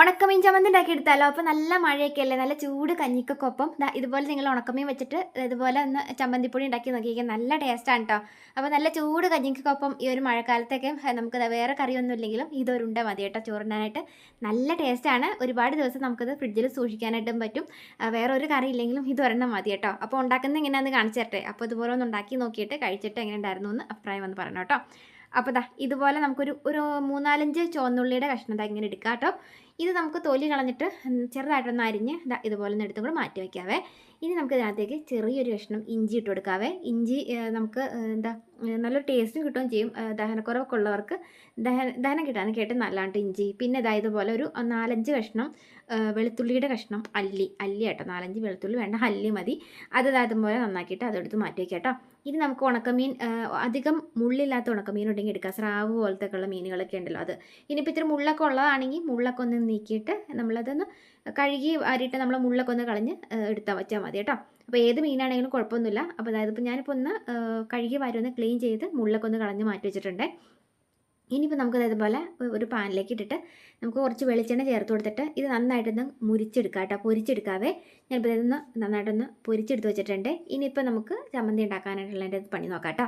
ഉണക്കമീൻ ചമ്മന്തി ഉണ്ടാക്കി എടുത്താലോ അപ്പോൾ നല്ല മഴയൊക്കെ അല്ലേ? നല്ല ചൂട് കഞ്ഞിക്കൊക്കെ ഒപ്പം ഇതുപോലെ നിങ്ങൾ ഉണക്കമീൻ വെച്ചിട്ട് ഇതുപോലെ ഒന്ന് ചമ്മന്തിപ്പൊടി ഉണ്ടാക്കി നോക്കിയാൽ നല്ല ടേസ്റ്റാണ് കേട്ടോ അപ്പോൾ നല്ല ചൂട് കഞ്ഞിക്കൊപ്പം ഈ ഒരു മഴക്കാലത്തൊക്കെ നമുക്ക് വേറെ കറിയൊന്നും ഇല്ലെങ്കിലും ഇതൊരു ഉണ്ട മതി കേട്ടോ ചോറിനായിട്ട് നല്ല ടേസ്റ്റാണ്. ഒരുപാട് ദിവസം നമുക്കത് ഫ്രിഡ്ജിൽ സൂക്ഷിക്കാനായിട്ടും പറ്റും. വേറെ ഒരു കറി ഇല്ലെങ്കിലും ഇത് ഒരെണ്ണം മതി കേട്ടോ അപ്പോൾ ഉണ്ടാക്കുന്നത് എങ്ങനെയാണെന്ന് കാണിച്ചു തരട്ടെ. അപ്പോൾ ഇതുപോലെ ഒന്ന് ഉണ്ടാക്കി നോക്കിയിട്ട് കഴിച്ചിട്ട് എങ്ങനെ ഉണ്ടായിരുന്നു എന്ന് അഭിപ്രായം വന്ന് പറയണം കേട്ടോ അപ്പോൾ ദാ ഇതുപോലെ നമുക്കൊരു ഒരു മൂന്നാലഞ്ച് ചുവന്നുള്ളിയുടെ കഷ്ണം ദാ ഇങ്ങനെ എടുക്കാം കേട്ടോ ഇത് നമുക്ക് തൊലി കളഞ്ഞിട്ട് ചെറുതായിട്ടൊന്ന് അരിഞ്ഞ് ദാ ഇതുപോലെ ഒന്ന് എടുത്തും കൂടെ മാറ്റി വയ്ക്കാവേ ഇനി നമുക്ക് ഇതിനകത്തേക്ക് ചെറിയൊരു കഷ്ണം ഇഞ്ചി ഇട്ട് കൊടുക്കാവേ. ഇഞ്ചി നമുക്ക് എന്താ നല്ല നല്ലൊരു ടേസ്റ്റും കിട്ടുകയും ചെയ്യും. ദഹനക്കുറവൊക്കെ ഉള്ളവർക്ക് ദഹന ദഹനം കിട്ടാൻ കേട്ട് നല്ലതാണ്ട് ഇഞ്ചി. പിന്നെ ഇതായത് ഇതുപോലെ ഒരു നാലഞ്ച് കഷ്ണം വെളുത്തുള്ളിയുടെ കഷ്ണം അല്ലി. അല്ലി കേട്ടോ നാലഞ്ച് വെളുത്തുള്ളി വേണ്ട അല്ലി മതി. അത് ദാ ഇതുപോലെ നന്നാക്കിയിട്ട് അതെടുത്ത് മാറ്റി വയ്ക്കാം കേട്ടോ ഇനി നമുക്ക് ഉണക്കമീൻ അധികം മുള്ളില്ലാത്ത ഉണക്കമീൻ ഉണ്ടെങ്കിൽ എടുക്കാം. സ്രാവ് പോലത്തെ ഉള്ള മീനുകളൊക്കെ ഉണ്ടല്ലോ അത്. ഇനിയിപ്പോൾ ഇത്തിരി മുള്ളൊക്കെ ഉള്ളതാണെങ്കിൽ മുള്ളൊക്കെ ഒന്ന് നീക്കിയിട്ട് നമ്മളതൊന്ന് കഴുകി വാരിയിട്ട് നമ്മൾ മുള്ളൊക്കെ ഒന്ന് കളഞ്ഞ് എടുത്താൽ വെച്ചാൽ കേട്ടോ. അപ്പോൾ ഏത് മീനാണെങ്കിലും കുഴപ്പമൊന്നുമില്ല. അപ്പോൾ അതായത് ഇപ്പോൾ ഞാനിപ്പോൾ ഒന്ന് കഴുകി വാരി ഒന്ന് ക്ലീൻ ചെയ്ത് മുള്ളൊക്കെ ഒന്ന് കളഞ്ഞ് മാറ്റി വെച്ചിട്ടുണ്ട്. ഇനിയിപ്പോൾ നമുക്ക് അതേപോലെ ഒരു പാനിലേക്ക് ഇട്ടിട്ട് നമുക്ക് കുറച്ച് വെളിച്ചെണ്ണ ചേർത്ത് കൊടുത്തിട്ട് ഇത് നന്നായിട്ടൊന്ന് മുരിച്ചെടുക്കാം കേട്ടോ. പൊരിച്ചെടുക്കാവേ. ഞാനിപ്പോൾ ഇതൊന്ന് നന്നായിട്ടൊന്ന് പൊരിച്ചെടുത്ത് വെച്ചിട്ടുണ്ട്. ഇനിയിപ്പോൾ നമുക്ക് ചമ്മന്തി ഉണ്ടാക്കാനായിട്ടുള്ള പണി നോക്കാം കേട്ടോ.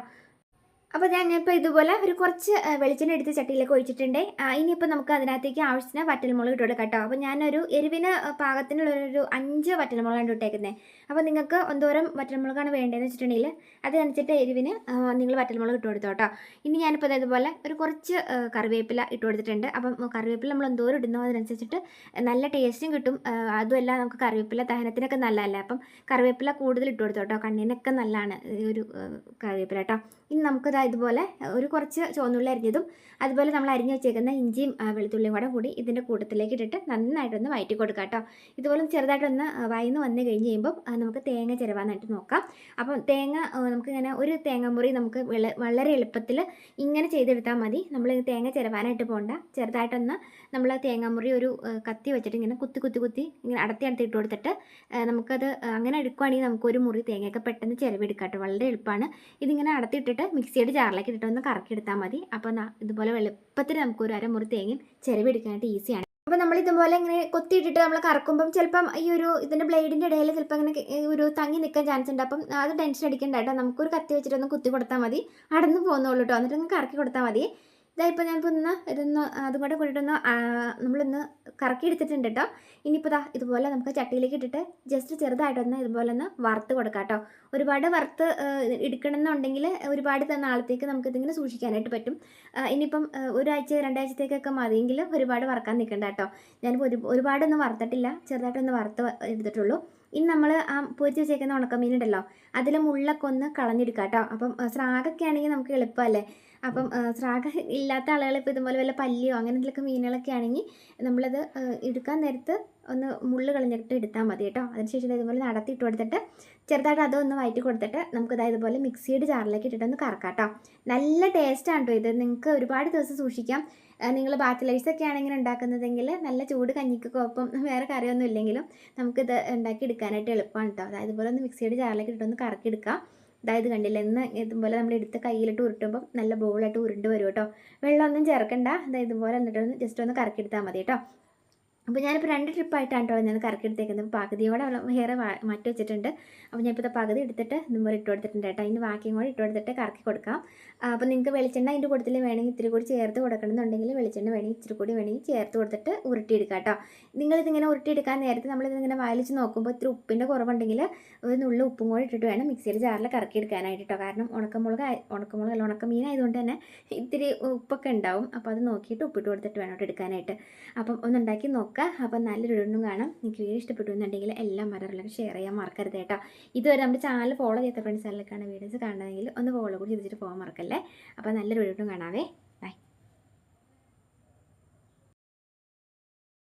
അപ്പോൾ ഞാൻ ഇപ്പോൾ ഇതുപോലെ ഒരു കുറച്ച് വെളിച്ചെണ്ണ എടുത്ത് ചട്ടിയിലേക്ക് ഒഴിച്ചിട്ടുണ്ട്. ഇനിയിപ്പോൾ നമുക്ക് അതിനകത്തേക്ക് ആവശ്യത്തിന് വറ്റൽമുളക് ഇട്ട് കേട്ടോ. അപ്പോൾ ഞാനൊരു എരിവിന് പാകത്തിനുള്ള ഒരു അഞ്ച് വറ്റൽമുളകാണ് ഇട്ടേക്കുന്നത് അപ്പോൾ നിങ്ങൾക്ക് എന്തോരം വറ്റൽമുളകാണ് വേണ്ടതെന്ന് വെച്ചിട്ടുണ്ടെങ്കിൽ അതനുസരിച്ചിട്ട് എരിവിന് നിങ്ങൾ വറ്റൽമുളക് ഇട്ട് കൊടുത്തോ കേട്ടോ. ഇനി ഞാനിപ്പോൾ ഇതുപോലെ ഒരു കുറച്ച് കറിവേപ്പില ഇട്ട് കൊടുത്തിട്ടുണ്ട്. അപ്പം കറിവേപ്പില നമ്മൾ എന്തോരം ഇടുന്നോ അതിനനുസരിച്ചിട്ട് നല്ല ടേസ്റ്റും കിട്ടും. അതുമല്ല നമുക്ക് കറിവേപ്പില ദഹനത്തിനൊക്കെ നല്ലതല്ലേ? അപ്പം കറിവേപ്പില കൂടുതൽ ഇട്ട് കൊടുത്തോ കേട്ടോ. കണ്ണിനൊക്കെ നല്ലതാണ് ഈ ഒരു കറിവേപ്പില കേട്ടോ. ഇനി നമുക്കിതാ ഇതുപോലെ ഒരു കുറച്ച് ചുവന്നുള്ളി അരിഞ്ഞതും അതുപോലെ നമ്മൾ അരിഞ്ഞു വെച്ചേക്കുന്ന ഇഞ്ചിയും വെളുത്തുള്ളിയും കൂടെ കൂടി ഇതിന്റെ കൂട്ടത്തിലേക്ക് ഇട്ടിട്ട് നന്നായിട്ടൊന്ന് വയറ്റി കൊടുക്കാം കേട്ടോ. ഇതുപോലെ ചെറുതായിട്ടൊന്ന് വയന്ന് വന്ന് കഴിഞ്ഞ് കഴിയുമ്പോൾ നമുക്ക് തേങ്ങ ചിരവാനായിട്ട് നോക്കാം. അപ്പം തേങ്ങ നമുക്കിങ്ങനെ ഒരു തേങ്ങമുറി നമുക്ക് വളരെ എളുപ്പത്തിൽ ഇങ്ങനെ ചെയ്തെടുത്താൽ മതി. നമ്മൾ തേങ്ങ ചിരവാനായിട്ട് പോകണ്ട ചെറുതായിട്ടൊന്ന് നമ്മൾ തേങ്ങാമുറി ഒരു കത്തി വെച്ചിട്ട് ഇങ്ങനെ കുത്തി കുത്തി കുത്തി ഇങ്ങനെ അടത്തി അടത്തി ഇട്ട് കൊടുത്തിട്ട് നമുക്കത് അങ്ങനെ എടുക്കുവാണെങ്കിൽ നമുക്കൊരു മുറി തേങ്ങയൊക്കെ പെട്ടെന്ന് ചിരവെടുക്കാം കേട്ടോ. വളരെ എളുപ്പമാണ്. ഇതിങ്ങനെ അടത്തിയിട്ടിട്ട് മിക്സിയുടെ ജാറിലേക്ക് ഇട്ടിട്ട് ഒന്ന് കറക്കി എടുത്താൽ മതി അപ്പോൾ ഇതുപോലെ വെളുപ്പത്തിൽ നമുക്ക് ഒരു അരമുറി തേങ്ങയും ചിരവെടുക്കാനായിട്ട് ഈസിയാണ്. അപ്പോൾ നമ്മൾ ഇതുപോലെ ഇങ്ങനെ കൊത്തിയിട്ടിട്ട് നമ്മൾ കറക്കുമ്പം ചിലപ്പം ഈ ഒരു ഇതിന്റെ ബ്ലേഡിന്റെ ഇടയിൽ ചിലപ്പോൾ ഇങ്ങനെ ഒരു തങ്ങി നിൽക്കാൻ ചാൻസ് ഉണ്ട്. അപ്പം അത് ടെൻഷൻ അടിക്കണ്ട കേട്ടോ. നമുക്കൊരു കത്തി വെച്ചിട്ടൊന്ന് കുത്തി കൊടുത്താൽ മതി. അടന്ന് പോകുന്നുള്ളൂ കേട്ടോ എന്നിട്ട് ഒന്ന് കറക്കി കൊടുത്താൽ മതി. ഇതാ ഇപ്പോൾ ഞാൻ ഇപ്പോൾ ഇന്ന് ഇതൊന്ന് അതും കൂടെ കൂടിയിട്ടൊന്ന് നമ്മളിന്ന് കറക്കി എടുത്തിട്ടുണ്ട് കേട്ടോ ഇനിയിപ്പോൾ ഇതാ ഇതുപോലെ നമുക്ക് ചട്ടിയിലേക്ക് ഇട്ടിട്ട് ജസ്റ്റ് ചെറുതായിട്ടൊന്ന് ഇതുപോലെ ഒന്ന് വറുത്ത് കൊടുക്കാം കേട്ടോ ഒരുപാട് വറുത്ത് എടുക്കണമെന്നുണ്ടെങ്കിൽ ഒരുപാട് നാളത്തേക്ക് നമുക്ക് ഇതിങ്ങനെ സൂക്ഷിക്കാനായിട്ട് പറ്റും. ഇനിയിപ്പം ഒരാഴ്ച രണ്ടാഴ്ചത്തേക്കൊക്കെ മതിയെങ്കിൽ ഒരുപാട് വറക്കാൻ നിൽക്കണ്ട കേട്ടോ ഞാനിപ്പോൾ ഒരു ഒരുപാടൊന്നും വറുത്തിട്ടില്ല. ചെറുതായിട്ടൊന്ന് വറുത്ത് എടുത്തിട്ടുള്ളൂ. ഇനി നമ്മൾ ആ പൊരിച്ച് വെച്ചേക്കുന്ന ഉണക്കമീൻ അതിൽ മുള്ളൊക്കെ ഒന്ന് കളഞ്ഞെടുക്കാം കേട്ടോ അപ്പം സ്രാഗൊക്കെ ആണെങ്കിൽ നമുക്ക് എളുപ്പമല്ലേ? അപ്പം സ്രാഗ് ഇല്ലാത്ത ആളുകൾ ഇപ്പോൾ ഇതുപോലെ വല്ല പല്ലിയോ അങ്ങനെ എന്തെങ്കിലുമൊക്കെ മീനുകളൊക്കെ ആണെങ്കിൽ നമ്മളത് എടുക്കാൻ നേരത്ത് ഒന്ന് മുള്ള് കളഞ്ഞിട്ട് എടുത്താൽ മതി കേട്ടോ. അതിനുശേഷം ഇതുപോലെ നടത്തിയിട്ട് കൊടുത്തിട്ട് ചെറുതായിട്ട് അതൊന്ന് വയറ്റി കൊടുത്തിട്ട് നമുക്ക് ഇതാ ഇതുപോലെ മിക്സിയുടെ ജാറിലേക്ക് ഇട്ടിട്ടൊന്ന് കറക്കാം കേട്ടോ നല്ല ടേസ്റ്റാണ് കേട്ടോ ഇത്. നിങ്ങൾക്ക് ഒരുപാട് ദിവസം സൂക്ഷിക്കാം. നിങ്ങൾ ബാച്ചിലേഴ്സൊക്കെ ആണെങ്കിൽ ഉണ്ടാക്കുന്നതെങ്കിൽ നല്ല ചൂട് കഞ്ഞിക്കൊക്കെ ഒപ്പം വേറെ കറിയൊന്നും ഇല്ലെങ്കിലും നമുക്കിത് ഉണ്ടാക്കി എടുക്കാനായിട്ട് എളുപ്പമാണ് കേട്ടോ അതായത് ഇതുപോലെ ഒന്ന് മിക്സിയുടെ ജാറിലേക്ക് ഇട്ടൊന്ന് കറക്കി എടുക്കുക അതായത് കണ്ടില്ല എന്ന് ഇതുപോലെ നമ്മൾ എടുത്ത കയ്യിലിട്ട് ഉരുട്ടുമ്പോൾ നല്ല ബോളായിട്ട് ഉരുണ്ട് വരും കേട്ടോ. വെള്ളമൊന്നും ചേർക്കണ്ട. അതായത് ഇതുപോലെ എന്നിട്ടൊന്ന് ജസ്റ്റ് ഒന്ന് കറക്കി എടുത്താൽ മതി കേട്ടോ. അപ്പോൾ ഞാനിപ്പോൾ രണ്ട് ട്രിപ്പായിട്ടാണ് കേട്ടോ ഞാൻ കറക്കി എടുത്തേക്കുന്നത്. പകുതിയോടെ ഹെയർ മാറ്റി വെച്ചിട്ടുണ്ട്. അപ്പോൾ ഞാൻ ഇപ്പോൾ പകുതി എടുത്തിട്ട് ഇതുപോലെ ഇട്ട് കൊടുത്തിട്ടുണ്ട് കേട്ടോ. അതിന്റെ ബാക്കിയും കൂടെ ഇട്ട് കൊടുത്തിട്ട് കറക്കി കൊടുക്കാം. അപ്പോൾ നിങ്ങൾക്ക് വെളിച്ചെണ്ണ അതിന്റെ കൂട്ടത്തിൽ വേണമെങ്കിൽ ഇത്തിരി കൂടി ചേർത്ത് കൊടുക്കണമെന്നുണ്ടെങ്കിൽ വെളിച്ചെണ്ണ വേണമെങ്കിൽ ഇച്ചിരി കൂടി വേണമെങ്കിൽ ചേർത്ത് കൊടുത്തിട്ട് ഉരുട്ടിയെടുക്കുക കേട്ടോ. നിങ്ങളിതിങ്ങനെ ഉരുട്ടിയെടുക്കാൻ നേരത്തെ നമ്മളിതിങ്ങനെ വായിലിച്ച് നോക്കുമ്പോൾ ഇത്തിരി ഉപ്പിന്റെ കുറവുണ്ടെങ്കിൽ ഒരു നുള്ളു ഉപ്പും കൂടി ഇട്ടിട്ട് വേണം മിക്സിയിൽ ജാറിൽ കറക്കി എടുക്കാനായിട്ട് കേട്ടോ. കാരണം ഉണക്കമുളക് ഉണക്കമുളക് അല്ല ഉണക്കമീൻ ആയതുകൊണ്ട് തന്നെ ഇത്തിരി ഉപ്പൊക്കെ ഉണ്ടാവും. അപ്പോൾ അത് നോക്കിയിട്ട് ഉപ്പിട്ട് കൊടുത്തിട്ട് വേണം എടുക്കാനായിട്ട്. അപ്പം ഒന്ന് ഉണ്ടാക്കി നോക്കുക അപ്പം നല്ലൊരു ഇടുന്നും കാണാം. നിങ്ങൾക്ക് വീഡിയോ ഇഷ്ടപ്പെട്ടു എന്നുണ്ടെങ്കിൽ എല്ലാം മറന്നില്ലെങ്കിൽ ഷെയർ ചെയ്യാൻ മറക്കരുത് കേട്ടോ. ഇതുവരെ നമ്മുടെ ചാനൽ ഫോളോ ചെയ്ത ഫ്രണ്ട്സ് ആരിലേക്കാണ് വീഡിയോസ് കാണണമെങ്കിൽ ഒന്ന് ഫോളോ കൂടി ചെയ്തിട്ട് പോകാൻ മറക്കല്ലേ? അപ്പോൾ നല്ലൊരു ഇടുന്നും കാണാവേ.